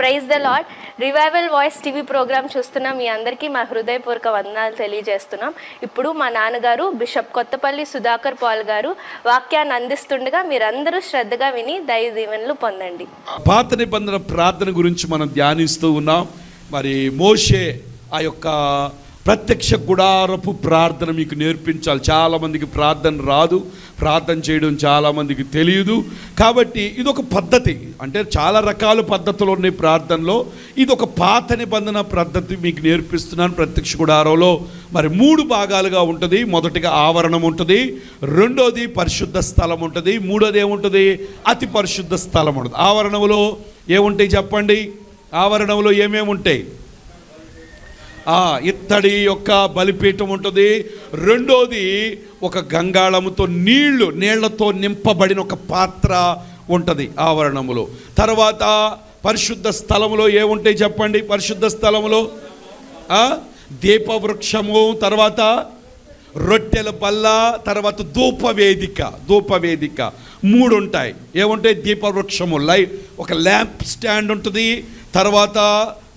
Praise the Lord revival voice TV program చూస్తున్న మీ అందరికీ మా హృదయపూర్వక వందనాలు తెలియజేస్తున్నాం. ఇప్పుడు మా నాన్నగారు బిషప్ కొత్తపల్లి సుధాకర్ పాల్ గారు వాక్యాన్ని అందిస్తుండగా మీరందరూ శ్రద్ధగా విని దైవ దీవెనలు పొందండి. పాత నిబంధన ప్రార్థన గురించి మనం ధ్యానిస్తూ ఉన్నాం. మరి మోషే ఆ యొక్క ప్రత్యక్ష గుడారపు ప్రార్థన మీకు నేర్పించాలి. చాలామందికి ప్రార్థన రాదు. ప్రార్థన చేయడం చాలామందికి తెలియదు. కాబట్టి ఇది ఒక పద్ధతి. అంటే చాలా రకాల పద్ధతులు ఉన్నాయి ప్రార్థనలో. ఇది ఒక పాత నిబంధన పద్ధతి మీకు నేర్పిస్తున్నాను ప్రత్యక్ష గుడారంలో. మరి మూడు భాగాలుగా ఉంటుంది. మొదటిగా ఆవరణం ఉంటుంది. రెండోది పరిశుద్ధ స్థలం ఉంటుంది. మూడోది ఏముంటుంది? అతి పరిశుద్ధ స్థలం ఉంటుంది. ఆవరణంలో ఏముంటాయి చెప్పండి? ఆవరణంలో ఏమేమి ఉంటాయి ఇత్తడి యొక్క బలిపీఠం ఉంటుంది. రెండోది ఒక గంగాళముతో నీళ్ళు నీళ్ళతో నింపబడిన ఒక పాత్ర ఉంటుంది ఆవరణములో. తర్వాత పరిశుద్ధ స్థలములో ఏముంటాయి చెప్పండి? పరిశుద్ధ స్థలములో? దీపవృక్షము తర్వాత రొట్టెల బల్ల తర్వాత ధూపవేదిక ధూపవేదిక. మూడు ఉంటాయి ఏముంటాయి? దీపవృక్షము. లైట్ ఒక ల్యాంప్ స్టాండ్ ఉంటుంది. తర్వాత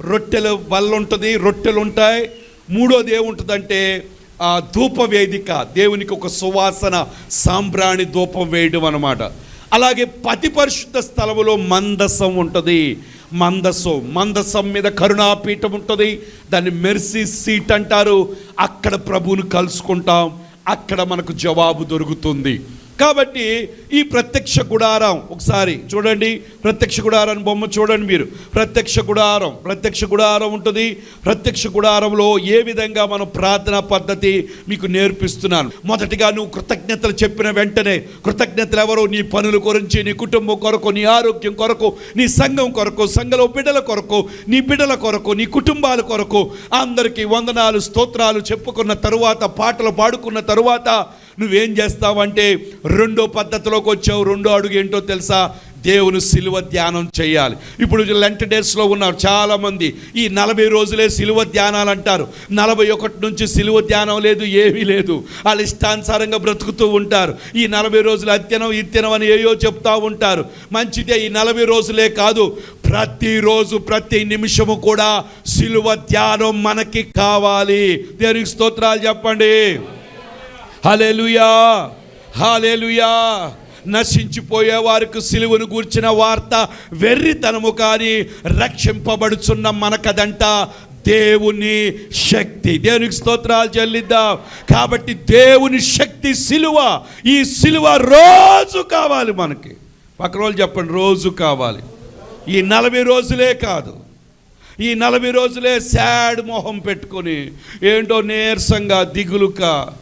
రొట్టెల వల్ల ఉంటుంది రొట్టెలు ఉంటాయి మూడోది ఏముంటుందంటే ఆ ధూపవేదిక దేవునికి ఒక సువాసన సాంబ్రాణి ధూపం వేయడం అన్నమాట. అలాగే పతి పరిశుద్ధ స్థలములో మందసం ఉంటుంది. మందసం మందసం మీద కరుణాపీఠం ఉంటుంది. దాన్ని మెర్సీ సీట్ అంటారు. అక్కడ ప్రభువును కలుసుకుంటాం. అక్కడ మనకు జవాబు దొరుకుతుంది. కాబట్టి ఈ ప్రత్యక్ష గుడారం ఒకసారి చూడండి ప్రత్యక్ష గుడారం బొమ్మ చూడండి మీరు. ప్రత్యక్ష గుడారం ప్రత్యక్ష గుడారం ఉంటుంది. ప్రత్యక్ష గుడారంలో ఏ విధంగా మనం ప్రార్థనా పద్ధతి మీకు నేర్పిస్తున్నాను. మొదటిగా నువ్వు కృతజ్ఞతలు చెప్పిన వెంటనే కృతజ్ఞతలు ఎవరు? నీ పనుల గురించి నీ కుటుంబం కొరకు నీ ఆరోగ్యం కొరకు నీ సంఘం కొరకు సంఘంలో బిడ్డల కొరకు నీ బిడ్డల కొరకు నీ కుటుంబాల కొరకు అందరికీ వందనాలు స్తోత్రాలు చెప్పుకున్న తరువాత పాటలు పాడుకున్న తరువాత నువ్వేం చేస్తావంటే రెండో పద్ధతిలోకి వచ్చావు రెండో అడుగు ఏంటో తెలుసా? దేవుని సిలువ ధ్యానం చేయాలి. ఇప్పుడు లెంట్ డేస్లో ఉన్నారు చాలామంది. ఈ నలభై రోజులే సిలువ ధ్యానాలు అంటారు. నలభై ఒకటి నుంచి సిలువ ధ్యానం లేదు ఏమీ లేదు. వాళ్ళు ఇష్టానుసారంగా బ్రతుకుతూ ఉంటారు. ఈ నలభై రోజులు అత్యనం ఇత్యనం అని ఏయో చెప్తూ ఉంటారు. మంచిదే ఈ నలభై రోజులే కాదు. ప్రతిరోజు ప్రతి నిమిషము కూడా సిలువ ధ్యానం మనకి కావాలి. దేనికి స్తోత్రాలు చెప్పండి? హలెలుయా హాలేలుయా నశించిపోయే వారికి సిలువను గూర్చిన వార్త వెర్రితనము కానీ రక్షింపబడుచున్న మనకదంట దేవుని శక్తి. దేవునికి స్తోత్రాలు చెల్లిద్దాం. కాబట్టి దేవుని శక్తి సిలువ ఈ సిలువ రోజు కావాలి మనకి. పక్క రోజు చెప్పండి రోజు కావాలి. ఈ నలభై రోజులే కాదు. ఈ నలభై రోజులే శాడ్ మొహం పెట్టుకొని ఏంటో నీరసంగా దిగులుగా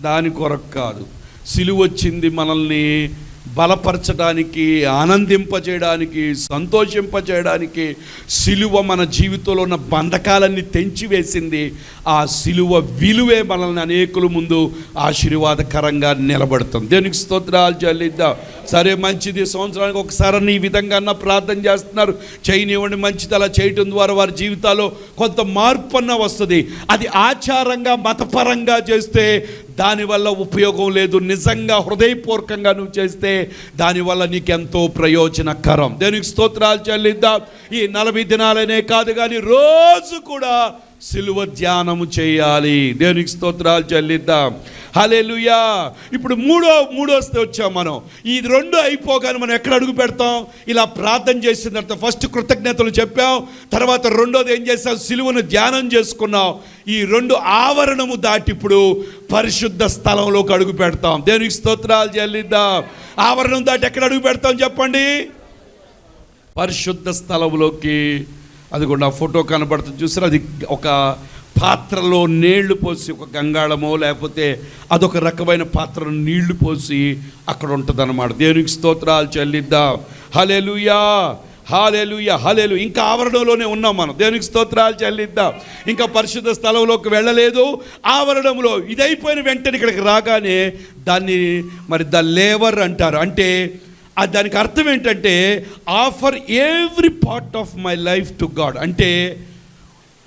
దాని కొరకు కాదు. సిలువ వచ్చింది మనల్ని బలపరచడానికి ఆనందింపజేయడానికి సంతోషింపజేయడానికి సిలువ మన జీవితంలో ఉన్న బంధకాలన్నీ తెంచివేసింది. ఆ సిలువ విలువే మనల్ని అనేకుల ముందు ఆశీర్వాదకరంగా నిలబడుతుంది. దేనికి స్తోత్రాలు చెల్లిద్దాం. సరే మంచిది. సంవత్సరానికి ఒకసారి ఈ విధంగా అన్న ప్రార్థన చేస్తున్నారు. చేయనివ్వండి మంచిది అలా చేయటం ద్వారా వారి జీవితాల్లో కొంత మార్పు అన్న వస్తుంది. అది ఆచారంగా మతపరంగా చేస్తే దానివల్ల ఉపయోగం లేదు. నిజంగా హృదయపూర్వకంగా నువ్వు చేస్తే దానివల్ల నీకెంతో ప్రయోజనకరం. దేనికి స్తోత్రాలు చెల్లిద్దాం. ఈ నలభై దినాలనే కాదు కానీ రోజు కూడా సిలువ ధ్యానము చేయాలి. దేవునికి స్తోత్రాలు చెల్లిద్దాం. హలేలుయా ఇప్పుడు మూడో మూడోస్తే వచ్చాం మనం. ఈ రెండు అయిపోగానే మనం ఎక్కడ అడుగు పెడతాం? ఇలా ప్రార్థన చేసిన తర్వాత ఫస్ట్ కృతజ్ఞతలు చెప్పాం. తర్వాత రెండోది ఏం చేసాం సిలువను ధ్యానం చేసుకున్నాం. ఈ రెండు ఆవరణము దాటి ఇప్పుడు పరిశుద్ధ స్థలంలోకి అడుగు పెడతాం. దేవునికి స్తోత్రాలు చెల్లిద్దాం. ఆవరణం దాటి ఎక్కడ అడుగు పెడతాం చెప్పండి? పరిశుద్ధ స్థలంలోకి అది కూడా ఫోటో కనబడుతుంది. చూసారు? అది ఒక పాత్రలో నీళ్ళు పోసి ఒక గంగాళమో లేకపోతే అదొక రకమైన పాత్ర నీళ్ళు పోసి అక్కడ ఉంటుందన్నమాట. దేవునికి స్తోత్రాలు చెల్లిద్దాం. హలెలుయా హాలేలుయ హలేలు ఇంకా ఆవరణంలోనే ఉన్నాం మనం. దేవునికి స్తోత్రాలు చెల్లిద్దాం. ఇంకా పరిశుద్ధ స్థలంలోకి వెళ్ళలేదు. ఆవరణంలో ఇదైపోయిన వెంటనే ఇక్కడికి రాగానే దాన్ని మరి ద లేవర్ అంటారు. అంటే దానికి అర్థం ఏంటంటే offer every part of my life to God. అంటే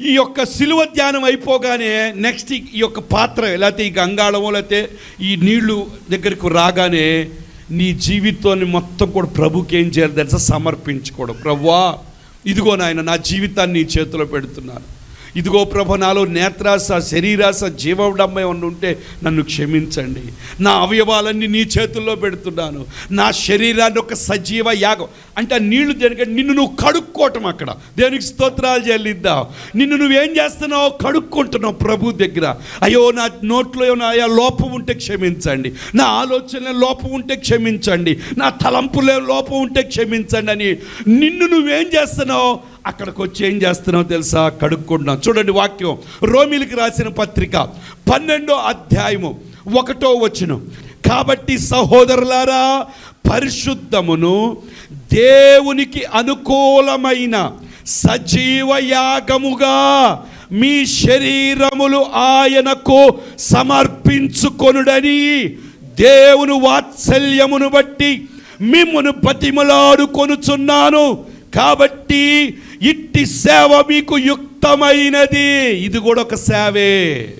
ఈ యొక్క సిలువ ధ్యానం అయిపోగానే నెక్స్ట్ ఈ యొక్క పాత్ర లేకపోతే ఈ గంగాళమో లేకపోతే ఈ నీళ్ళు దగ్గరకు రాగానే నీ జీవితాన్ని మొత్తం కూడా ప్రభుకి ఏం చేయాలి తెలుసా? సమర్పించుకోవడం. ప్రవ్వా ఇదిగో నాయన నా జీవితాన్ని నీ చేతిలో పెడుతున్నాను. ఇదిగో ప్రభ నాలో నేత్రాస శరీరాస జీవడమ్మ ఉండి ఉంటే నన్ను క్షమించండి. నా అవయవాలన్నీ నీ చేతుల్లో పెడుతున్నాను. నా శరీరాన్ని ఒక సజీవ యాగం. అంటే ఆ నీళ్ళు దేనికంటే నిన్ను నువ్వు కడుక్కోవటం అక్కడ. దేనికి స్తోత్రాలు చెల్లిద్దాం. నిన్ను నువ్వేం చేస్తున్నావు కడుక్కుంటున్నావు ప్రభు దగ్గర. అయ్యో నా నోట్లో ఏమైనా అయ్యా లోపం ఉంటే క్షమించండి. నా ఆలోచన లోపం ఉంటే క్షమించండి. నా తలంపులే లోపం ఉంటే క్షమించండి అని నిన్ను నువ్వేం చేస్తున్నావు అక్కడికి వచ్చి ఏం చేస్తున్నావు తెలుసా? కడుక్కుంటున్నాం. చూడండి వాక్యం. రోమిలికి రాసిన పత్రిక పన్నెండో అధ్యాయము ఒకటో వచనం. కాబట్టి సహోదరులారా పరిశుద్ధమును దేవునికి అనుకూలమైన సజీవ యాగముగా మీ శరీరములు ఆయనకు సమర్పించుకొనుడని దేవుని వాత్సల్యమును బట్టి మిమ్మును బతిమలాడుకొనుచున్నాను. కాబట్టి ఇట్టి సేవ మీకు యుక్తమైనది. ఇది కూడా ఒక సేవే.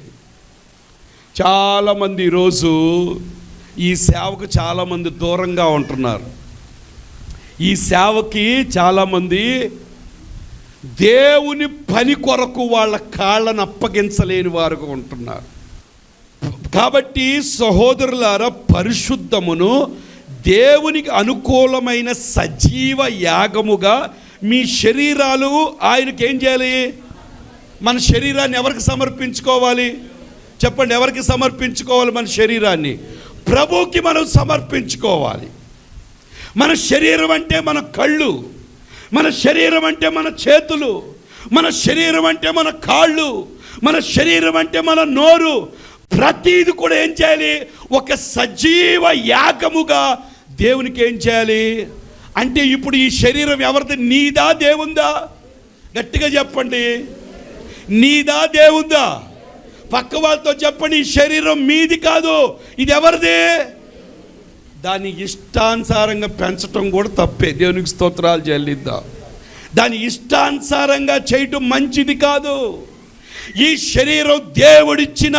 చాలామంది ఈరోజు ఈ సేవకు చాలామంది దూరంగా ఉంటున్నారు. ఈ సేవకి చాలామంది దేవుని పని కొరకు వాళ్ళ కాళ్ళను అప్పగించలేని వారుగా ఉంటున్నారు. కాబట్టి సహోదరులారా పరిశుద్ధమును దేవునికి అనుకూలమైన సజీవ యాగముగా మీ శరీరాలు ఆయనకి ఏం చేయాలి? మన శరీరాన్ని ఎవరికి సమర్పించుకోవాలి? చెప్పండి ఎవరికి సమర్పించుకోవాలి మన శరీరాన్ని? ప్రభువుకి మనం సమర్పించుకోవాలి. మన శరీరం అంటే మన కళ్ళు మన శరీరం అంటే మన చేతులు మన శరీరం అంటే మన కాళ్ళు మన శరీరం అంటే మన నోరు. ప్రతీది కూడా ఏం చేయాలి? ఒక సజీవ యాగముగా దేవునికి ఏం చేయాలి? అంటే ఇప్పుడు ఈ శరీరం ఎవరిది? నీదా దేవుందా? గట్టిగా చెప్పండి. నీదా దేవుందా? పక్క వాళ్ళతో చెప్పండి ఈ శరీరం మీది కాదు ఇది ఎవరిది? దాని ఇష్టానుసారంగా పెంచటం కూడా తప్పే. దేవునికి స్తోత్రాలు చెల్లిద్దాం. దాని ఇష్టానుసారంగా చేయటం మంచిది కాదు. ఈ శరీరం దేవుడిచ్చిన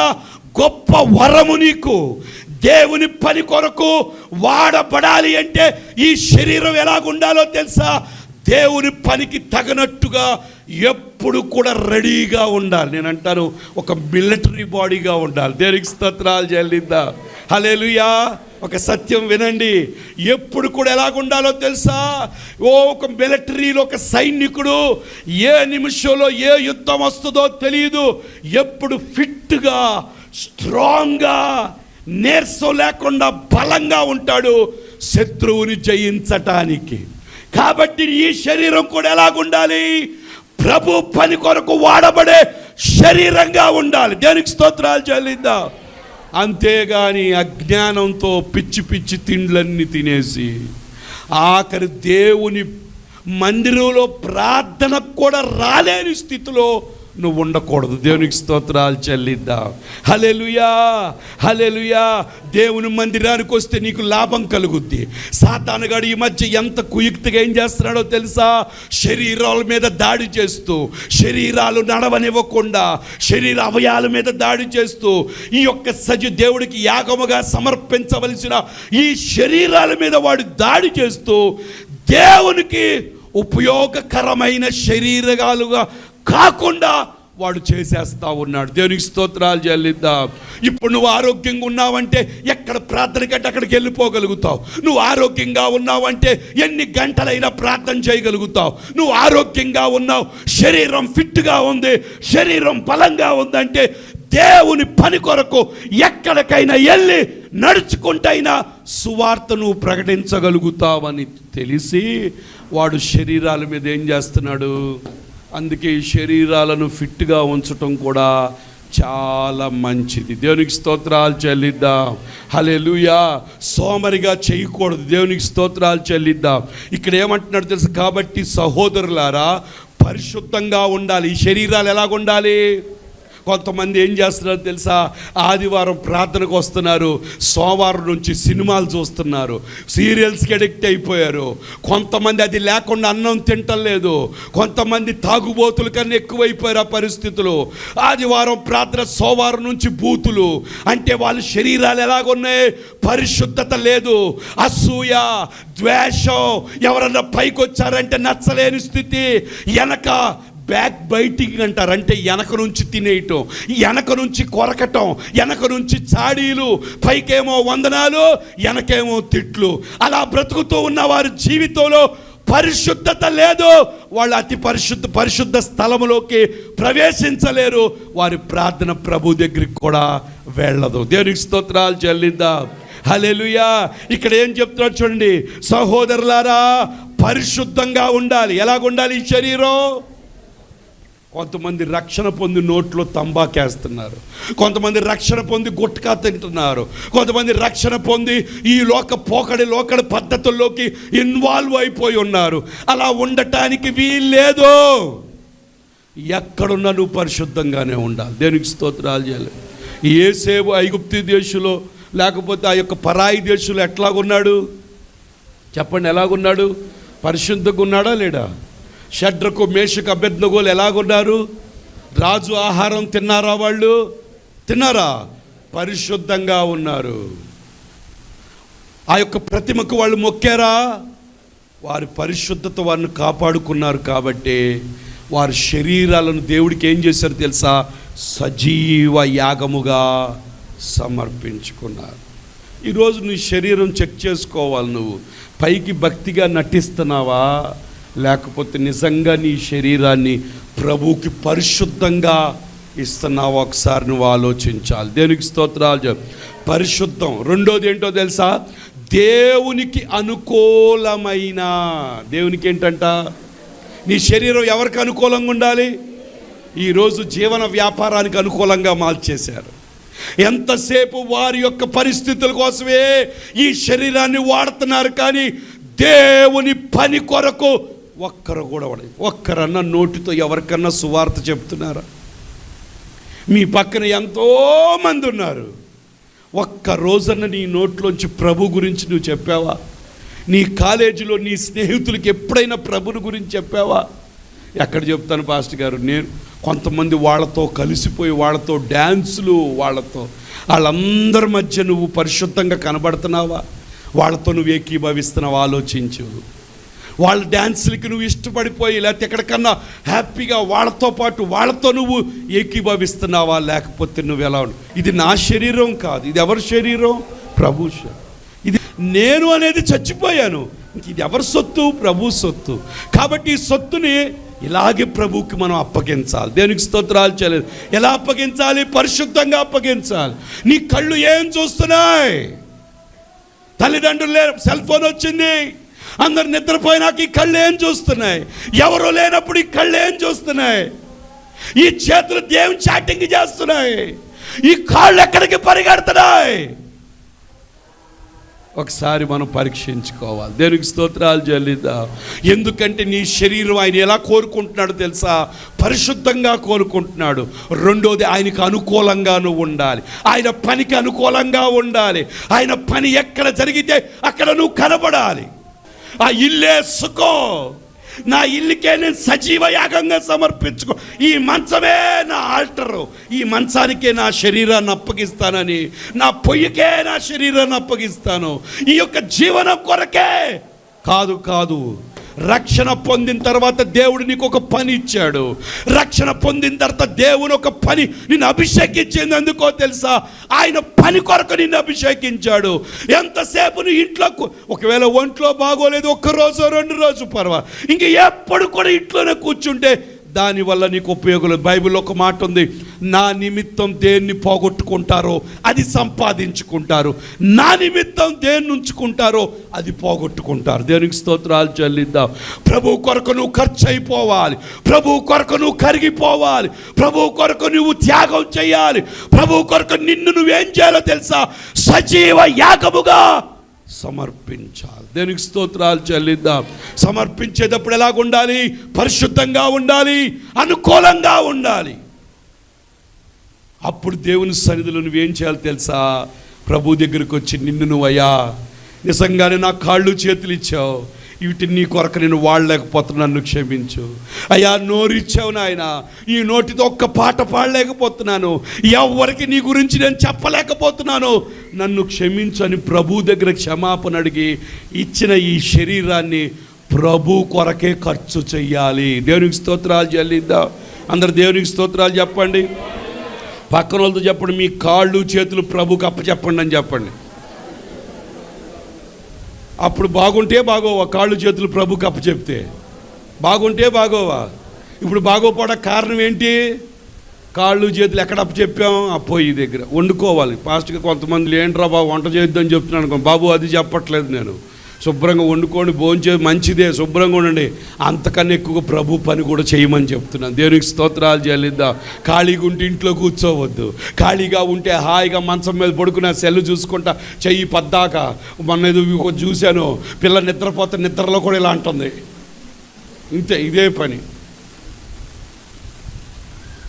గొప్ప వరము నీకు. దేవుని పని కొరకు వాడబడాలి అంటే ఈ శరీరం ఎలాగుండాలో తెలుసా? దేవుని పనికి తగినట్టుగా ఎప్పుడు కూడా రెడీగా ఉండాలి. నేను అంటాను ఒక మిలిటరీ బాడీగా ఉండాలి. దేనికి స్తోత్రాలు చెల్లిద్దా? హలేలుయా ఒక సత్యం వినండి. ఎప్పుడు కూడా ఎలాగుండాలో తెలుసా? ఓ ఒక మిలిటరీలో ఒక సైనికుడు ఏ నిమిషంలో ఏ యుద్ధం వస్తుందో తెలియదు ఎప్పుడు ఫిట్గా స్ట్రాంగ్గా నేర్సం లేకుండా బలంగా ఉంటాడు శత్రువుని జయించటానికి. కాబట్టి ఈ శరీరం కూడా ఎలాగుండాలి? ప్రభు పని కొరకు వాడబడే శరీరంగా ఉండాలి. దేనికి స్తోత్రాలు చెల్లిద్దాం? అంతేగాని అజ్ఞానంతో పిచ్చి పిచ్చి తిండ్లన్నీ తినేసి ఆఖరి దేవుని మందిరంలో ప్రార్థనకు కూడా రాలేని స్థితిలో నువ్వు ఉండకూడదు దేవునికి స్తోత్రాలు చెల్లిద్దాం. హలెలుయా హలెలుయా దేవుని మందిరానికి వస్తే నీకు లాభం కలుగుద్ది. సాతానగాడు ఈ మధ్య ఎంత కుయుక్తిగా ఏం చేస్తున్నాడో తెలుసా? శరీరాల మీద దాడి చేస్తూ శరీరాలు నడవనివ్వకుండా శరీర అవయాల మీద దాడి చేస్తూ ఈ యొక్క సజి దేవుడికి యాగముగా సమర్పించవలసిన ఈ శరీరాల మీద వాడు దాడి చేస్తూ దేవునికి ఉపయోగకరమైన శరీరాలుగా కాకుండా వాడు చేసేస్తా ఉన్నాడు. దేవునికి స్తోత్రాలు చెల్లిద్దాం. ఇప్పుడు నువ్వు ఆరోగ్యంగా ఉన్నావంటే ఎక్కడ ప్రార్థన కంటే అక్కడికి వెళ్ళిపోగలుగుతావు. నువ్వు ఆరోగ్యంగా ఉన్నావంటే ఎన్ని గంటలైనా ప్రార్థన చేయగలుగుతావు. నువ్వు ఆరోగ్యంగా ఉన్నావు శరీరం ఫిట్గా ఉంది శరీరం బలంగా ఉందంటే దేవుని పని కొరకు ఎక్కడికైనా వెళ్ళి నడుచుకుంటైనా సువార్త నువ్వు ప్రకటించగలుగుతావని తెలిసి వాడు శరీరాల మీద ఏం చేస్తున్నాడు? అందుకే శరీరాలను ఫిట్గా ఉంచటం కూడా చాలా మంచిది. దేవునికి స్తోత్రాలు చెల్లిద్దాం. హలెలుయా సోమరిగా చేయకూడదు. దేవునికి స్తోత్రాలు చెల్లిద్దాం. ఇక్కడ ఏమంటున్నాడు తెలుసు? కాబట్టి సహోదరులారా పరిశుద్ధంగా ఉండాలి. ఈ శరీరాలు ఎలాగుండాలి? కొంతమంది ఏం చేస్తున్నారో తెలుసా? ఆదివారం ప్రార్థనకు వస్తున్నారు. సోమవారం నుంచి సినిమాలు చూస్తున్నారు. సీరియల్స్కి అడిక్ట్ అయిపోయారు. కొంతమంది అది లేకుండా అన్నం తింటలేదు కొంతమంది తాగుబోతుల కన్నా ఎక్కువైపోయారు ఆ పరిస్థితులు. ఆదివారం ప్రార్థన సోమవారం నుంచి బూతులు. అంటే వాళ్ళ శరీరాలు ఎలాగున్నాయి? పరిశుద్ధత లేదు. అసూయ ద్వేషం ఎవరన్నా పైకి వచ్చారంటే నచ్చలేని స్థితి. వెనక బ్యాక్ బైటింగ్ అంటారు. అంటే వెనక నుంచి తినేయటం వెనక నుంచి కొరకటం వెనక నుంచి చాడీలు పైకేమో వందనాలు వెనకేమో తిట్లు. అలా బ్రతుకుతూ ఉన్న వారి జీవితంలో పరిశుద్ధత లేదు. వాళ్ళు అతి పరిశుద్ధ పరిశుద్ధ స్థలంలోకి ప్రవేశించలేరు. వారి ప్రార్థన ప్రభు దగ్గరికి కూడా వెళ్ళదు. దేవునికి స్తోత్రాలు చెల్లిందా హల్లెలూయా. ఇక్కడ ఏం చెప్తున్నాడు చూడండి. సహోదరులారా పరిశుద్ధంగా ఉండాలి. ఎలాగుండాలి ఈ శరీరం? కొంతమంది రక్షణ పొంది నోట్లో తంబాకేస్తున్నారు. కొంతమంది రక్షణ పొంది గుట్కా తింటున్నారు. కొంతమంది రక్షణ పొంది ఈ లోక పోకడి లోకడి పద్ధతుల్లోకి ఇన్వాల్వ్ అయిపోయి ఉన్నారు. అలా ఉండటానికి వీల్లేదు. ఎక్కడున్నా నువ్వు పరిశుద్ధంగానే ఉండాలి. దేనికి స్తోత్రాలు చేయాలి? ఏ సేవ ఐగుప్తి దేశంలో లేకపోతే ఆ యొక్క పరాయి దేశంలో ఎట్లాగున్నాడు? చెప్పండి ఎలాగున్నాడు? పరిశుద్ధంగా ఉన్నాడా లేడా? షడ్రకు మేషకు అభ్యర్థగోలు ఎలాగున్నారు? రాజు ఆహారం తిన్నారా వాళ్ళు? తిన్నారా? పరిశుద్ధంగా ఉన్నారు. ఆ యొక్క ప్రతిమకు వాళ్ళు మొక్కారా? వారి పరిశుద్ధత వారిని కాపాడుకున్నారు కాబట్టి వారి శరీరాలను దేవుడికి ఏం చేశారు తెలుసా? సజీవ యాగముగా సమర్పించుకున్నారు. ఈరోజు నీ శరీరం చెక్ చేసుకోవాలి నువ్వు. పైకి భక్తిగా నటిస్తున్నావా? లేకపోతే నిజంగా నీ శరీరాన్ని ప్రభువుకి పరిశుద్ధంగా ఇస్తున్నావు ఒకసారి నువ్వు ఆలోచించాలి. దేనికి స్తోత్రాలు చెప్పు. పరిశుద్ధం. రెండోది ఏంటో తెలుసా? దేవునికి అనుకూలమైన దేవునికి ఏంటంట? నీ శరీరం ఎవరికి అనుకూలంగా ఉండాలి? ఈరోజు జీవన వ్యాపారానికి అనుకూలంగా మార్చేశారు. ఎంతసేపు వారి యొక్క పరిస్థితుల కోసమే ఈ శరీరాన్ని వాడుతున్నారు కానీ దేవుని పని కొరకు ఒక్కరు కూడా వాడు ఒక్కరన్నా నోటితో ఎవరికన్నా సువార్త చెప్తున్నారా? మీ పక్కన ఎంతో మంది ఉన్నారు. ఒక్క రోజన్న నీ నోట్లోంచి ప్రభు గురించి నువ్వు చెప్పావా? నీ కాలేజీలో నీ స్నేహితులకి ఎప్పుడైనా ప్రభుని గురించి చెప్పావా? ఎక్కడ చెప్తాను పాస్టర్ గారు? నేను కొంతమంది వాళ్ళతో కలిసిపోయి వాళ్ళతో డ్యాన్సులు వాళ్ళతో. వాళ్ళందరి మధ్య నువ్వు పరిశుద్ధంగా కనబడుతున్నావా? వాళ్ళతో నువ్వు ఏకీభవిస్తున్నావు? ఆలోచించు. వాళ్ళ డ్యాన్సులకి నువ్వు ఇష్టపడిపోయి లేకపోతే ఎక్కడికన్నా హ్యాపీగా వాళ్ళతో పాటు వాళ్ళతో నువ్వు ఏకీభవిస్తున్నావా? లేకపోతే నువ్వు ఎలా ఇది నా శరీరం కాదు. ఇది ఎవరి శరీరం? ప్రభు ఇది నేను అనేది చచ్చిపోయాను. ఇది ఎవరి సొత్తు? ప్రభు సొత్తు. కాబట్టి ఈ సొత్తుని ఇలాగే ప్రభువుకి మనం అప్పగించాలి. దేనికి స్తోత్రాలు చేయలేదు? ఎలా అప్పగించాలి? పరిశుద్ధంగా అప్పగించాలి. నీ కళ్ళు ఏం చూస్తున్నాయి? తల్లిదండ్రులు లేరు. సెల్ ఫోన్ వచ్చింది. అందరు నిద్రపోయినాక ఈ కళ్ళు ఏం చూస్తున్నాయి? ఎవరు లేనప్పుడు ఈ కళ్ళు ఏం చూస్తున్నాయి? ఈ చేతులు దేవుని చాటింగ్ చేస్తున్నాయి. ఈ కాళ్ళు ఎక్కడికి పరిగెడుతున్నాయి? ఒకసారి మనం పరీక్షించుకోవాలి. దేనికి స్తోత్రాలు చెల్లిద్దాం. ఎందుకంటే నీ శరీరం ఆయన ఎలా కోరుకుంటున్నాడు తెలుసా? పరిశుద్ధంగా కోరుకుంటున్నాడు. రెండోది ఆయనకు అనుకూలంగా నువ్వు ఉండాలి. ఆయన పనికి అనుకూలంగా ఉండాలి. ఆయన పని ఎక్కడ జరిగితే అక్కడ నువ్వు కనబడాలి. ఆ ఇల్లేసుకో నా ఇల్లుకే నేను సజీవ యాగంగా సమర్పించుకో. ఈ మంచమే నా ఆల్టరు. ఈ మంచానికే నా శరీరాన్ని అప్పగిస్తానని నా పొయ్యికే నా శరీరాన్ని అప్పగిస్తాను. ఈ యొక్క జీవనం కొరకే కాదు కాదు. రక్షణ పొందిన తర్వాత దేవుడు నీకు ఒక పని ఇచ్చాడు. రక్షణ పొందిన తర్వాత దేవుని ఒక పని నిన్ను అభిషేకించింది ఎందుకో తెలుసా? ఆయన పని కొరకు నిన్ను అభిషేకించాడు. ఎంతసేపు నీ ఇంట్లో ఒకవేళ ఒంట్లో బాగోలేదు ఒక్క రోజు రెండు రోజు పర్వా ఇంక ఎప్పుడు కూడా ఇంట్లోనే కూర్చుంటే దానివల్ల నీకు ఉపయోగం బైబిల్లో ఒక మాట ఉంది. నా నిమిత్తం దేన్ని పోగొట్టుకుంటారో అది సంపాదించుకుంటారు. నా నిమిత్తం దేన్ని ఉంచుకుంటారో అది పోగొట్టుకుంటారు. దేనికి స్తోత్రాలు చెల్లిద్దాం. ప్రభు కొరకు నువ్వు ఖర్చు అయిపోవాలి. ప్రభు కొరకు నువ్వు కరిగిపోవాలి. ప్రభు కొరకు నువ్వు త్యాగం చేయాలి. ప్రభు కొరకు నిన్ను నువ్వేం చేయాలో తెలుసా? సజీవ యాగముగా సమర్పించాలి. దేనికి స్తోత్రాలు చెల్లిద్దాం? సమర్పించేటప్పుడు ఎలాగ ఉండాలి పరిశుద్ధంగా ఉండాలి అనుకూలంగా ఉండాలి. అప్పుడు దేవుని సన్నిధిలో నువ్వేం చేయాలి తెలుసా? ప్రభు దగ్గరికి వచ్చి నిన్ను నువ్వయ్యా నిజంగానే నా కాళ్ళు చేతులు ఇచ్చావు. వీటిని నీ కొరకు నేను వాడలేకపోతున్నా నన్ను క్షమించు. అయ్యా నోరిచ్చావు నాయన. ఈ నోటితో ఒక్క పాట పాడలేకపోతున్నాను. ఎవరికి నీ గురించి నేను చెప్పలేకపోతున్నాను. నన్ను క్షమించు అని ప్రభు దగ్గర క్షమాపణ అడిగి ఇచ్చిన ఈ శరీరాన్ని ప్రభు కొరకే ఖర్చు చెయ్యాలి. దేవునికి స్తోత్రాలు చెల్లిద్దా. అందరు దేవునికి స్తోత్రాలు చెప్పండి. పక్కన వాళ్ళతో చెప్పండి. మీ కాళ్ళు చేతులు ప్రభుకి అప్పచెప్పండి అని చెప్పండి. అప్పుడు బాగుంటే బాగోవా? కాళ్ళు చేతులు ప్రభుకి అప్పచెప్తే. బాగుంటే బాగోవా? ఇప్పుడు బాగోపోవడం కారణం ఏంటి? కాళ్ళు చేతులు ఎక్కడ అప్పచెప్పాం? ఆ పొయ్యి దగ్గర. వండుకోవాలి. ఫాస్ట్గా కొంతమంది ఏంట్రా బాబు వంట చేయొద్దని చెప్తున్నాను అనుకో బాబు అది చెప్పట్లేదు నేను. శుభ్రంగా వండుకోండి భోంచే మంచిదే శుభ్రంగా ఉండండి. అంతకన్నా ఎక్కువ ప్రభు పని కూడా చేయమని చెప్తున్నాను. దేవునికి స్తోత్రాలు చెల్లిద్దాం. ఖాళీగా ఉంటే ఇంట్లో కూర్చోవద్దు. ఖాళీగా ఉంటే హాయిగా మంచం మీద పడుకున్న సెల్ చూసుకుంటా చెయ్యి పద్దాక. మొన్న ఏదో ఒకటి చూశాను. పిల్ల నిద్రపోతే నిద్రలో కూడా ఇలా అంటుంది. ఇంతే ఇదే పని.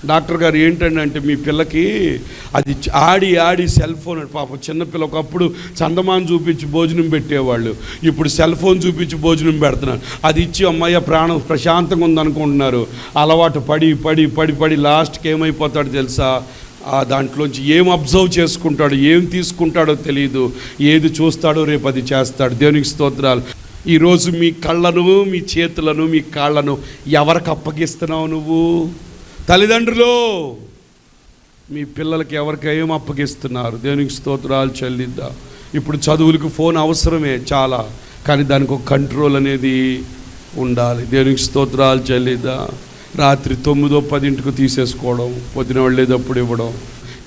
డాక్టర్ గారు ఏంటండి అంటే మీ పిల్లకి అది ఆడి ఆడి సెల్ ఫోన్ పాప చిన్నపిల్ల ఒకప్పుడు చందమాన్ చూపించి భోజనం పెట్టేవాళ్ళు. ఇప్పుడు సెల్ ఫోన్ చూపించి భోజనం పెడుతున్నారు. అది ఇచ్చి అమ్మయ్య ప్రాణం ప్రశాంతంగా ఉందనుకుంటున్నారు. అలవాటు పడి పడి పడి పడి లాస్ట్కి ఏమైపోతాడు తెలుసా? ఆ దాంట్లోంచి ఏం అబ్జర్వ్ చేసుకుంటాడు ఏం తీసుకుంటాడో తెలియదు ఏది చూస్తాడో రేపు అది చేస్తాడు. దేవునికి స్తోత్రాలు. ఈరోజు మీ కళ్ళను మీ చేతులను మీ కాళ్ళను ఎవరికి అప్పగిస్తున్నావు నువ్వు? తల్లిదండ్రులు మీ పిల్లలకి ఎవరికి ఏం అప్పగిస్తున్నారు? దేనికి స్తోత్రాలు చెల్లిద్దా. ఇప్పుడు చదువులకు ఫోన్ అవసరమే చాలా కానీ దానికి ఒక కంట్రోల్ అనేది ఉండాలి. దేనికి స్తోత్రాలు చెల్లిద్దా. రాత్రి తొమ్మిదో పదింటికి తీసేసుకోవడం పొద్దున వెళ్ళేటప్పుడు ఇవ్వడం.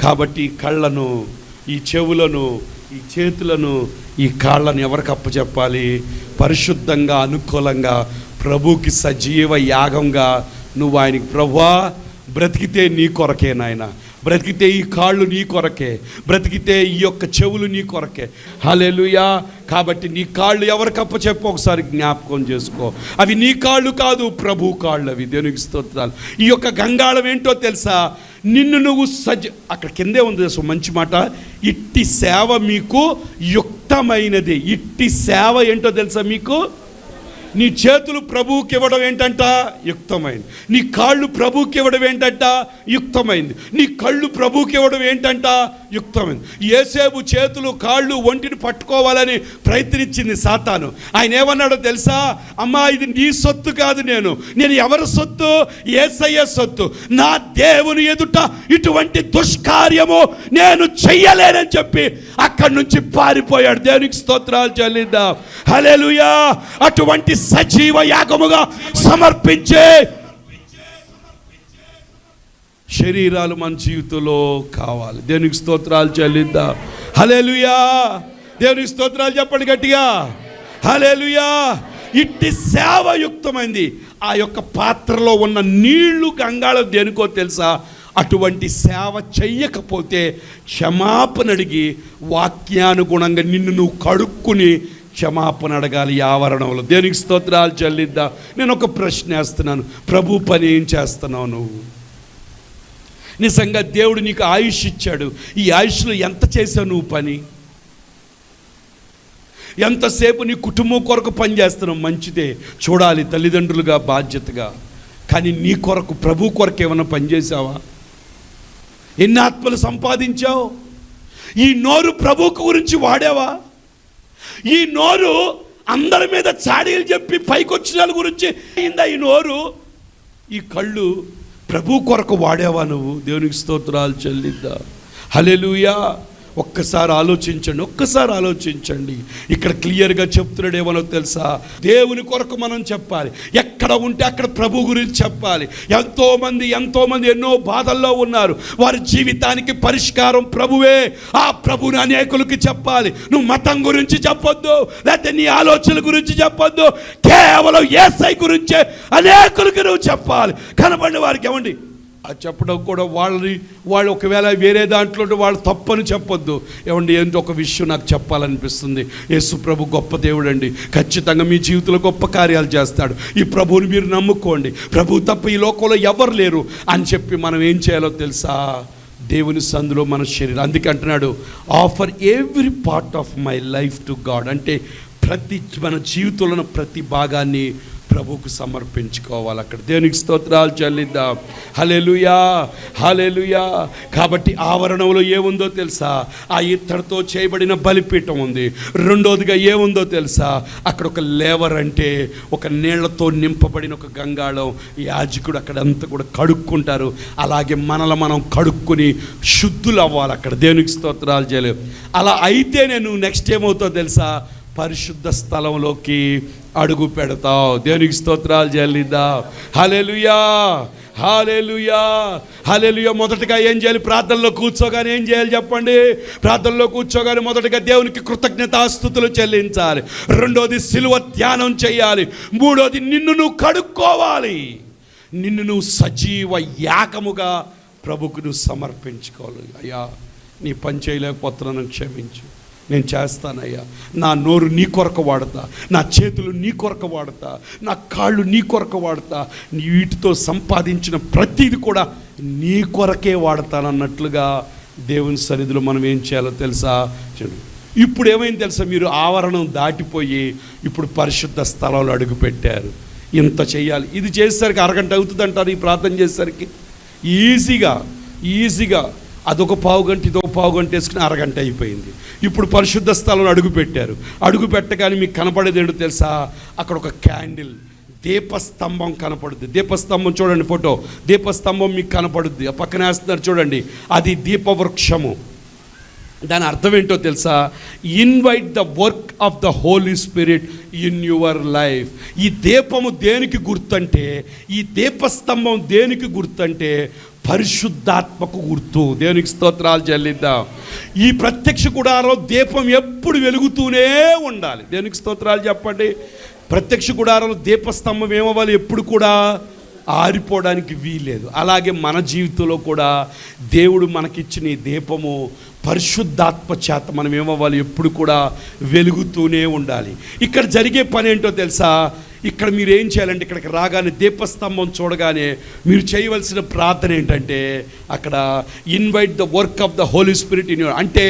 కాబట్టి ఈ కళ్ళను ఈ చెవులను ఈ చేతులను ఈ కాళ్ళను ఎవరికి అప్పచెప్పాలి? పరిశుద్ధంగా అనుకూలంగా ప్రభుకి సజీవ యాగంగా నువ్వు ఆయనకి ప్రభువా బ్రతికితే నీ కొరకే నాయన. బ్రతికితే ఈ కాళ్ళు నీ కొరకే. బ్రతికితే ఈ యొక్క చెవులు నీ కొరకే. హల్లెలూయా. కాబట్టి నీ కాళ్ళు ఎవరికి అప్పచెప్పు ఒకసారి జ్ఞాపకం చేసుకో. అవి నీ కాళ్ళు కాదు ప్రభు కాళ్ళు అవి. దేనికి స్తోత్రాలు. ఈ యొక్క గంగాళం ఏంటో తెలుసా? నిన్ను నువ్వు సజ్జ అక్కడ కిందే ఉంది అసలు మంచి మాట. ఇట్టి సేవ మీకు యుక్తమైనది. ఇట్టి సేవ ఏంటో తెలుసా మీకు? నీ చేతులు ప్రభువుకి ఇవ్వడం ఏంటంట? యుక్తమైంది. నీ కాళ్ళు ప్రభువుకి ఇవ్వడం ఏంటంట? యుక్తమైంది. నీ కళ్ళు ప్రభువుకి ఇవ్వడం ఏంటంట? యుక్తమైంది. ఏసేపు చేతులు కాళ్ళు ఒంటిని పట్టుకోవాలని ప్రయత్నించింది సాతాను. ఆయన ఏమన్నాడో తెలుసా? అమ్మా ఇది నీ సొత్తు కాదు నేను. నేను ఎవరి సొత్తు? ఏసయ్య సొత్తు. నా దేవుని ఎదుట ఇటువంటి దుష్కార్యము నేను చెయ్యలేనని చెప్పి అక్కడి నుంచి పారిపోయాడు. దేవునికి స్తోత్రాలు చెల్లిద్దాం. హల్లెలూయా. అటువంటి సజీవ యాగముగా సమర్పించే శరీరాలు మన జీవితంలో కావాలి. దేవునికి స్తోత్రాలు చెల్లిద్దా. హలేలుయా దేవునికి స్తోత్రాలు చెప్పండి గట్టిగా. హలేలుయా ఇట్టి సేవయుక్తమైంది. ఆ యొక్క పాత్రలో ఉన్న నీళ్ళు గంగాళం దేనికో తెలుసా? అటువంటి సేవ చెయ్యకపోతే క్షమాపణ అడిగి వాక్యానుగుణంగా నిన్ను నువ్వు కడుక్కుని క్షమాపణ అడగాలి ఆవరణంలో. దేనికి స్తోత్రాలు చెల్లిద్దా? నేను ఒక ప్రశ్న వేస్తున్నాను. ప్రభు పని ఏం చేస్తున్నావు నువ్వు? నిజంగా దేవుడు నీకు ఆయుష్ ఇచ్చాడు. ఈ ఆయుష్లో ఎంత చేసావు నువ్వు పని? ఎంతసేపు నీ కుటుంబం కొరకు పని చేస్తున్నావు? మంచిదే. చూడాలి తల్లిదండ్రులుగా బాధ్యతగా. కానీ నీ కొరకు ప్రభు కొరకు ఏమైనా పనిచేసావా ఎన్ని ఆత్మలు సంపాదించావు? ఈ నోరు ప్రభుకు గురించి వాడావా? ఈ నోరు అందరి మీద చాడీలు చెప్పి పైకొచ్చిన వాళ్ళ గురించి అయిందా ఈ నోరు? ఈ కళ్ళు ప్రభు కొరకు వాడేవా నువ్వు? దేవునికి స్తోత్రాలు చెల్లిద్దా. హలెలుయా ఒక్కసారి ఆలోచించండి ఒక్కసారి ఆలోచించండి. ఇక్కడ క్లియర్గా చెప్తున్నాడు ఏమనో తెలుసా? దేవుని కొరకు మనం చెప్పాలి. ఎక్కడ ఉంటే అక్కడ ప్రభు గురించి చెప్పాలి. ఎంతోమంది ఎంతోమంది ఎన్నో బాధల్లో ఉన్నారు. వారి జీవితానికి పరిష్కారం ప్రభువే. ఆ ప్రభుని అనేకులకి చెప్పాలి. నువ్వు మతం గురించి చెప్పొద్దు లేకపోతే నీ ఆలోచనల గురించి చెప్పొద్దు. కేవలం ఏసై గురించే అనేకులకి నువ్వు చెప్పాలి. కనబడిన వారికి ఏమండి? అది చెప్పడం కూడా వాళ్ళని వాళ్ళు ఒకవేళ వేరే దాంట్లో వాళ్ళు తప్పని చెప్పొద్దు. ఏమండి ఏంటో ఒక విషయం నాకు చెప్పాలనిపిస్తుంది. యేసు ప్రభు గొప్ప దేవుడు అండి ఖచ్చితంగా మీ జీవితంలో గొప్ప కార్యాలు చేస్తాడు. ఈ ప్రభువుని మీరు నమ్ముకోండి. ప్రభు తప్ప ఈ లోకంలో ఎవరు లేరు అని చెప్పి మనం ఏం చేయాలో తెలుసా? దేవుని సందులో మన శరీరం. అందుకే అంటున్నాడు offer every part of my life to God అంటే ప్రతి మన జీవితంలో ఉన్న ప్రతి భాగాన్ని ప్రభుకు సమర్పించుకోవాలి. అక్కడ దేవునికి స్తోత్రాలు చెల్లిద్దాం. హలెలుయా హలెలుయా కాబట్టి ఆవరణంలో ఏముందో తెలుసా? ఆ ఇత్తడితో చేయబడిన బలిపీఠం ఉంది. రెండోదిగా ఏముందో తెలుసా? అక్కడ ఒక లేవర్ అంటే ఒక నీళ్ళతో నింపబడిన ఒక గంగాళం. యాజకుడు అక్కడ అంతా కూడా కడుక్కుంటారు. అలాగే మనల మనం కడుక్కుని శుద్ధులు అవ్వాలి అక్కడ. దేవునికి స్తోత్రాలు చేయలేవు అలా అయితే నేను నెక్స్ట్ ఏమవుతుందో తెలుసా? పరిశుద్ధ స్థలంలోకి అడుగు పెడతావు. దేవునికి స్తోత్రాలు చెల్లిద్దా. హలెలుయా హాలేలుయా హాలేలుయా మొదటగా ఏం చేయాలి? ప్రార్థనలో కూర్చోగానే ఏం చేయాలి చెప్పండి? ప్రార్థనలో కూర్చోగానే మొదటగా దేవునికి కృతజ్ఞతాస్థుతులు చెల్లించాలి. రెండోది సిలువ ధ్యానం చేయాలి. మూడోది నిన్ను నువ్వు కడుక్కోవాలి. నిన్ను నువ్వు సజీవ యాకముగా ప్రభుకు నువ్వు సమర్పించుకోవాలి. అయ్యా నీ పని చేయలేకపోతున్నాను క్షమించు. నేను చేస్తానయ్యా. నా నోరు నీ కొరకు వాడతా నా చేతులు నీ కొరకు వాడతా నా కాళ్ళు నీ కొరకు వాడతా నీ వీటితో సంపాదించిన ప్రతిది కూడా నీ కొరకే వాడతానన్నట్లుగా దేవుని సన్నిధిలో మనం ఏం చేయాలో తెలుసా? చూడు. ఇప్పుడు ఏమైంది తెలుసా? మీరు ఆవరణం దాటిపోయి ఇప్పుడు పరిశుద్ధ స్థలంలో అడుగుపెట్టారు. ఇంత చేయాలి ఇది చేసేసరికి అరగంట అవుతుంది అంటారు ఈ ప్రార్థన చేసేసరికి. ఈజీగా ఈజీగా అదొక పావు గంట ఇదొక పావు గంట వేసుకుని అరగంట అయిపోయింది. ఇప్పుడు పరిశుద్ధ స్థలంలో అడుగు పెట్టారు. అడుగు పెట్టగానే మీకు కనపడేది ఏంటో తెలుసా? అక్కడ ఒక క్యాండిల్. దీపస్తంభం కనపడుద్ది. దీపస్తంభం చూడండి ఫోటో. దీపస్తంభం మీకు కనపడుద్ది. పక్కన వేస్తున్నారు చూడండి. అది దీపవృక్షము. దాని అర్థం ఏంటో తెలుసా? Invite the work of the Holy Spirit in your life ఈ దీపము దేనికి గుర్తంటే ఈ దీపస్తంభం దేనికి గుర్తంటే పరిశుద్ధాత్మకు గుర్తు. దేవునికి స్తోత్రాలు చెల్లిద్దాం. ఈ ప్రత్యక్ష గుడారం దీపం ఎప్పుడు వెలుగుతూనే ఉండాలి. దేవునికి స్తోత్రాలు చెప్పండి. ప్రత్యక్ష గుడారంలో దీపస్తంభం ఏమవ్వాలి? ఎప్పుడు కూడా ఆరిపోవడానికి వీలేదు అలాగే మన జీవితంలో కూడా దేవుడు మనకిచ్చిన ఈ దీపము పరిశుద్ధాత్మ చేత మనం ఏమవ్వాలి? ఎప్పుడు కూడా వెలుగుతూనే ఉండాలి. ఇక్కడ జరిగే పని ఏంటో తెలుసా? ఇక్కడ మీరు ఏం చేయాలంటే ఇక్కడికి రాగానే దీపస్తంభం చూడగానే మీరు చేయవలసిన ప్రార్థన ఏంటంటే అక్కడ invite the work of the Holy Spirit in అంటే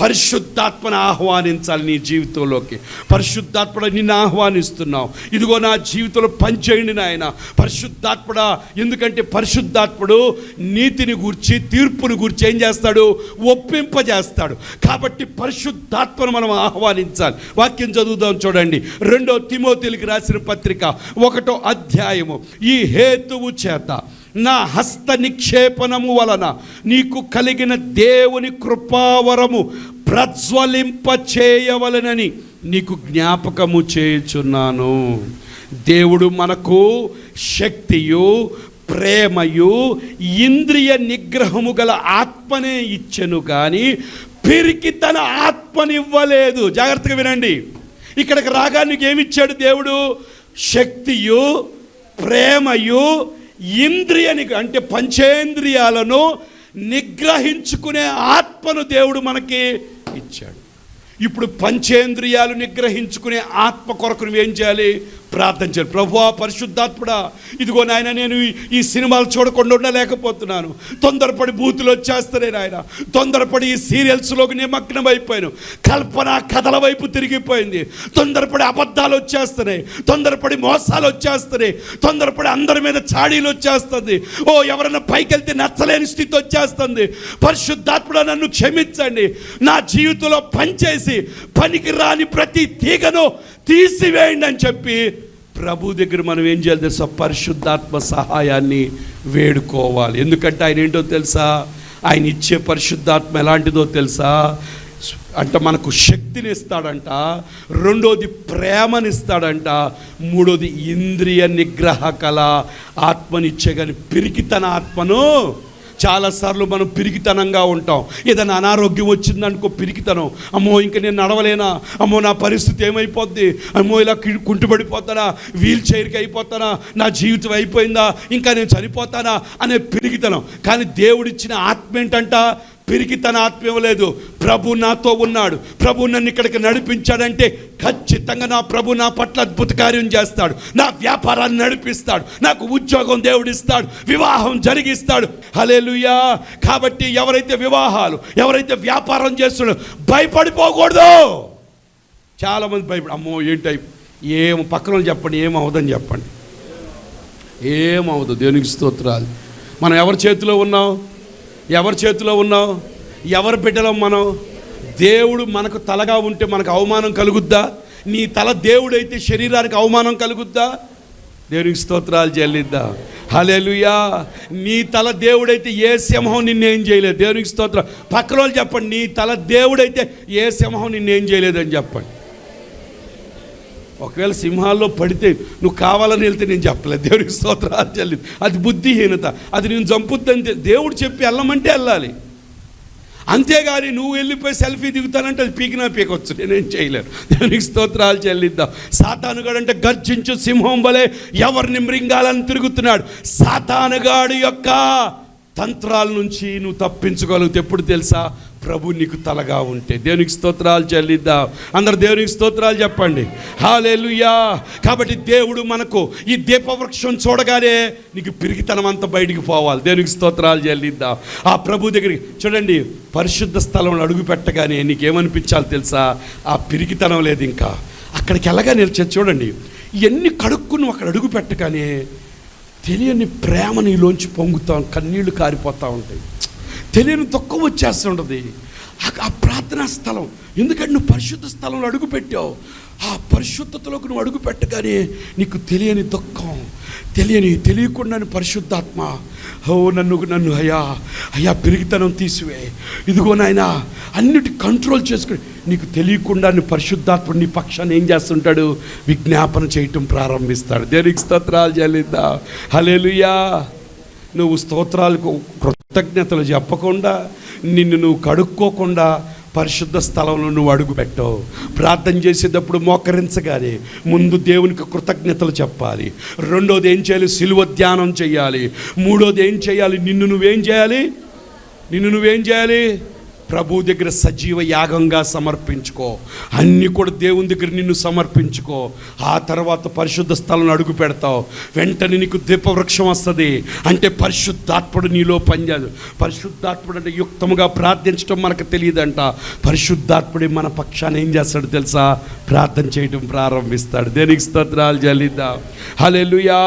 పరిశుద్ధాత్మను ఆహ్వానించాలి నీ జీవితంలోకి. పరిశుద్ధాత్మడ నిన్ను ఆహ్వానిస్తున్నావు. ఇదిగో నా జీవితంలో పనిచేయండి నాయన. పరిశుద్ధాత్మడ ఎందుకంటే పరిశుద్ధాత్ముడు నీతిని గూర్చి తీర్పును గూర్చి ఏం చేస్తాడు? ఒప్పింపజేస్తాడు. కాబట్టి పరిశుద్ధాత్మను మనం ఆహ్వానించాలి. వాక్యం చదువుదాం చూడండి. రెండో తిమోతిలికి రాసిన పత్రిక ఒకటో అధ్యాయము. ఈ హేతువు చేత నా హస్త నిక్షేపణము వలన నీకు కలిగిన దేవుని కృపావరము ప్రజ్వలింప చేయవలనని నీకు జ్ఞాపకము చేయుచున్నాను. దేవుడు మనకు శక్తియు ప్రేమయు ఇంద్రియ నిగ్రహము గల ఆత్మనే ఇచ్చెను కానీ పిరికి తన ఆత్మనివ్వలేదు. జాగ్రత్తగా వినండి. ఇక్కడికి రాగానికి ఏమిచ్చాడు దేవుడు? శక్తియు ప్రేమయు ఇంద్రియని అంటే పంచేంద్రియాలను నిగ్రహించుకునే ఆత్మను దేవుడు మనకి ఇచ్చాడు. ఇప్పుడు పంచేంద్రియాలు నిగ్రహించుకునే ఆత్మ కొరకు నువ్వేం చేయాలి? ప్రార్థన చేయాలి. ప్రభువా పరిశుద్ధాత్ముడా ఇదిగో నాయన నేను ఈ- సినిమాలు చూడకుండా ఉండలేకపోతున్నాను. తొందరపడి బూతులు వచ్చేస్తానే నాయన. తొందరపడి ఈ సీరియల్స్లోకి నిమగ్నం అయిపోయాను. కల్పన కథల వైపు తిరిగిపోయింది. తొందరపడి అబద్ధాలు వచ్చేస్తున్నాయి. తొందరపడి మోసాలు వచ్చేస్తున్నాయి. తొందరపడి అందరి మీద చాడీలు వచ్చేస్తుంది. ఓ ఎవరైనా పైకి వెళ్తే నచ్చలేని స్థితి వచ్చేస్తుంది. పరిశుద్ధాత్ముడా నన్ను క్షమించండి. నా జీవితంలో పనిచేసి పనికి రాని ప్రతి తీగను తీసివేయండి అని చెప్పి ప్రభు దగ్గర మనం ఏం చేయాలి తెలుసా? పరిశుద్ధాత్మ సహాయాన్ని వేడుకోవాలి. ఎందుకంటే ఆయన ఏంటో తెలుసా? ఆయన ఇచ్చే పరిశుద్ధాత్మ ఎలాంటిదో తెలుసా? అంటే మనకు శక్తిని ఇస్తాడంట రెండోది ప్రేమనిస్తాడంట మూడోది ఇంద్రియ నిగ్రహ కళ ఆత్మనిచ్చే కానీ పిరికితన ఆత్మను చాలాసార్లు మనం పిరికితనంగా ఉంటాం. ఏదైనా అనారోగ్యం వచ్చిందనుకో పిరికితనం. అమ్మో ఇంక నేను నడవలేనా? అమ్మో నా పరిస్థితి ఏమైపోద్ది? అమ్మో ఇలా కి- కుంటుపడిపోతానా వీల్ చైర్కి అయిపోతానా? నా జీవితం అయిపోయిందా? ఇంకా నేను చనిపోతానా? అనే పిరికితనం. కానీ దేవుడిచ్చిన ఆత్మ ఏంటంట? పిరికి తన ఆత్మ లేదు. ప్రభు నాతో ఉన్నాడు. ప్రభు నన్ను ఇక్కడికి నడిపించాడంటే ఖచ్చితంగా నా ప్రభు నా పట్ల అద్భుత కార్యం చేస్తాడు. నా వ్యాపారాన్ని నడిపిస్తాడు. నాకు ఉద్యోగం దేవుడిస్తాడు. వివాహం జరిగిస్తాడు. హలేలుయా కాబట్టి ఎవరైతే వివాహాలు ఎవరైతే వ్యాపారం చేస్తున్నాడో భయపడిపోకూడదు. చాలామంది భయపడి అమ్మో ఏంటి ఏం పక్కన చెప్పండి ఏమవుదని చెప్పండి. ఏమవుదు దేవునికి స్తోత్రాలు. మనం ఎవరి చేతిలో ఉన్నాం? ఎవరి చేతిలో ఉన్నాం ఎవరి బిడ్డలో మనం దేవుడు మనకు తలగా ఉంటే మనకు అవమానం కలుగుద్దా? నీ తల దేవుడైతే శరీరానికి అవమానం కలుగుద్దా? దేవునికి స్తోత్రాలు చెల్లిద్దా. హలేలుయా నీ తల దేవుడైతే ఏ సింహం నిన్నేం చేయలేదు? దేవునికి స్తోత్రం. పక్కన వాళ్ళు చెప్పండి నీ తల దేవుడైతే ఏ సింహం నిన్నేం చేయలేదని చెప్పండి. ఒకవేళ సింహాల్లో పడితే నువ్వు కావాలని వెళ్తే నేను చెప్పలేదు దేవుడికి స్తోత్రాలు చెల్లింది అది బుద్ధిహీనత. అది నేను చంపుద్దంతే దేవుడు చెప్పి వెళ్ళమంటే వెళ్ళాలి. అంతేగాని నువ్వు వెళ్ళిపోయి సెల్ఫీ దిగుతానంటే అది పీకినా పీకొచ్చు. నేనేం చేయలేను. దేవునికి స్తోత్రాలు చెల్లిద్దాం. సాతానుగాడు అంటే గర్జించు సింహం వలె ఎవరిని మృంగాలని తిరుగుతున్నాడు? సాతానుగాడు యొక్క తంత్రాల నుంచి నువ్వు తప్పించుకోగలిగితే ఎప్పుడు తెలుసా? ప్రభు నీకు తలగా ఉంటే. దేవునికి స్తోత్రాలు చెల్లిద్దాం. అందరు దేవునికి స్తోత్రాలు చెప్పండి. హాలేలుయా కాబట్టి దేవుడు మనకు ఈ దీపవృక్షం చూడగానే నీకు పిరిగితనం అంతా బయటికి పోవాలి. దేవునికి స్తోత్రాలు చెల్లిద్దాం. ఆ ప్రభు దగ్గరికి చూడండి పరిశుద్ధ స్థలంలో అడుగు పెట్టగానే నీకేమనిపించాలి తెలుసా? ఆ పిరికితనం లేదు ఇంకా. అక్కడికి ఎలాగా నిలిచే చూడండి ఎన్ని కడుక్కుని అక్కడ అడుగు పెట్టగానే తెలియని ప్రేమ నీలోంచి పొంగుతాం కన్నీళ్ళు కారిపోతూ ఉంటాయి. తెలియని దుఃఖం వచ్చేస్తుంటుంది. ఆ- ఆ ప్రార్థనా స్థలం ఎందుకంటే నువ్వు పరిశుద్ధ స్థలంలో అడుగుపెట్టావు ఆ పరిశుద్ధతలోకి నువ్వు అడుగు పెట్టగానే నీకు తెలియని దుఃఖం తెలియని తెలియకుండాని పరిశుద్ధాత్మ ఓ నన్ను నన్ను అయ్యా అయ్యా పెరిగితనం తీసివే. ఇదిగో నాయనా అన్నిటి కంట్రోల్ చేసుకుని నీకు తెలియకుండా పరిశుద్ధాత్మ నీ పక్షాన్ని ఏం చేస్తుంటాడు? విజ్ఞాపన చేయటం ప్రారంభిస్తాడు. దేనికి స్తోత్రాలు చెల్లిద్దా? హలేలుయా నువ్వు స్తోత్రాలకు కృతజ్ఞతలు చెప్పకుండా నిన్ను నువ్వు కడుక్కోకుండా పరిశుద్ధ స్థలంలో నువ్వు అడుగుపెట్టవు ప్రార్థన చేసేటప్పుడు మోకరించగానే ముందు దేవునికి కృతజ్ఞతలు చెప్పాలి. రెండోది ఏం చేయాలి? సిలువ ధ్యానం చేయాలి. మూడోది ఏం చేయాలి? నిన్ను నువ్వేం చేయాలి? నిన్ను నువ్వేం చేయాలి? ప్రభు దగ్గర సజీవ యాగంగా సమర్పించుకో. అన్నీ కూడా దేవుని దగ్గర నిన్ను సమర్పించుకో. ఆ తర్వాత పరిశుద్ధ స్థలం అడుగు పెడతావు. వెంటనే నీకు దీపవృక్షం వస్తుంది. అంటే పరిశుద్ధాత్ముడు నీలో పనిచేయదు పరిశుద్ధాత్ముడు అంటే యుక్తముగా ప్రార్థించడం మనకు తెలియదంట. పరిశుద్ధాత్ముడే మన పక్షాన్ని ఏం చేస్తాడు తెలుసా? ప్రార్థన చేయడం ప్రారంభిస్తాడు. దేనికి స్తోత్రాలు జల్లిద్దాం హల్లెలూయా!